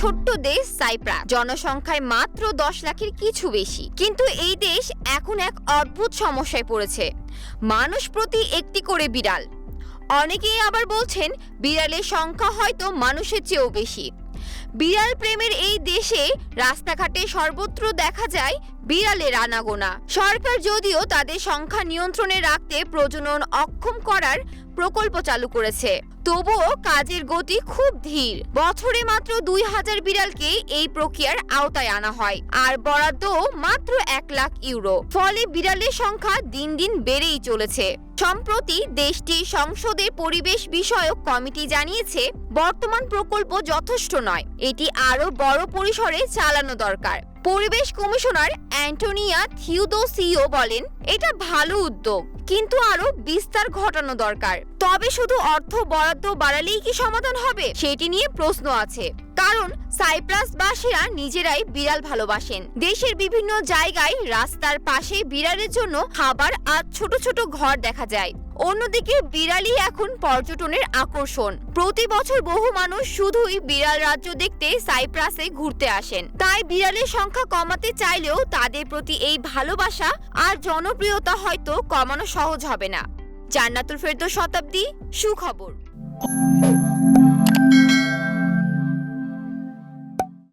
ছোট্ট দেশ সাইপ্রাস। জনসংখ্যায় মাত্র দশ লাখের কিছু বেশি। কিন্তু এই দেশ এখন এক অদ্ভুত সমস্যায় পড়েছে। মানুষ প্রতি একটি করে বিড়াল। অনেকেই আবার বলছেন, বিড়ালের সংখ্যা হয়তো মানুষের চেয়েও বেশি। বিড়াল প্রেমের এই দেশে রাস্তাঘাটে সর্বত্র দেখা যায় বিড়ালের আনাগোনা। সরকার যদিও তাদের সংখ্যা নিয়ন্ত্রণে রাখতে প্রজনন অক্ষম করার প্রকল্প চালু করেছে। তবুও কাজের গতি খুব ধীর। বছরে মাত্র দুই হাজার বিড়ালকে এই প্রক্রিয়ার আওতায় আনা হয়, আর বরাদ্দ মাত্র এক লাখ ইউরো। ফলে বিড়ালের সংখ্যা দিন দিন বেড়েই চলেছে। সম্প্রতি দেশটির সংসদের পরিবেশ বিষয়ক কমিটি জানিয়েছে, বর্তমান প্রকল্প যথেষ্ট নয়, এটি আরও বড় পরিসরে চালানো দরকার। পরিবেশ কমিশনার অ্যান্টোনিয়া থিউদো সিও বলেন, এটা ভালো উদ্যোগ, কিন্তু আরও বিস্তার ঘটানো দরকার। তবে শুধু অর্থ বরাদ্দ বাড়ালেই কি সমাধান হবে? সেটি নিয়ে প্রশ্ন আছে। কারণ সাইপ্রাসবাসীরা নিজেরাই বিড়াল ভালোবাসেন। দেশের বিভিন্ন জায়গায় রাস্তার পাশে বিড়ালের জন্য খাবার আর ছোট ছোট ঘর দেখা যায়। অন্যদিকে বিড়ালই এখন পর্যটনের আকর্ষণ। প্রতি বছর বহু মানুষ শুধুই বিড়াল রাজ্য দেখতে সাইপ্রাসে ঘুরতে আসেন। তাই বিড়ালের সংখ্যা কমাতে চাইলেও তাদের প্রতি এই ভালোবাসা আর জনপ্রিয়তা হয়তো কমানো সহজ হবে না। জান্নাতুল ফেরদৌস শতাব্দী, সুখবর।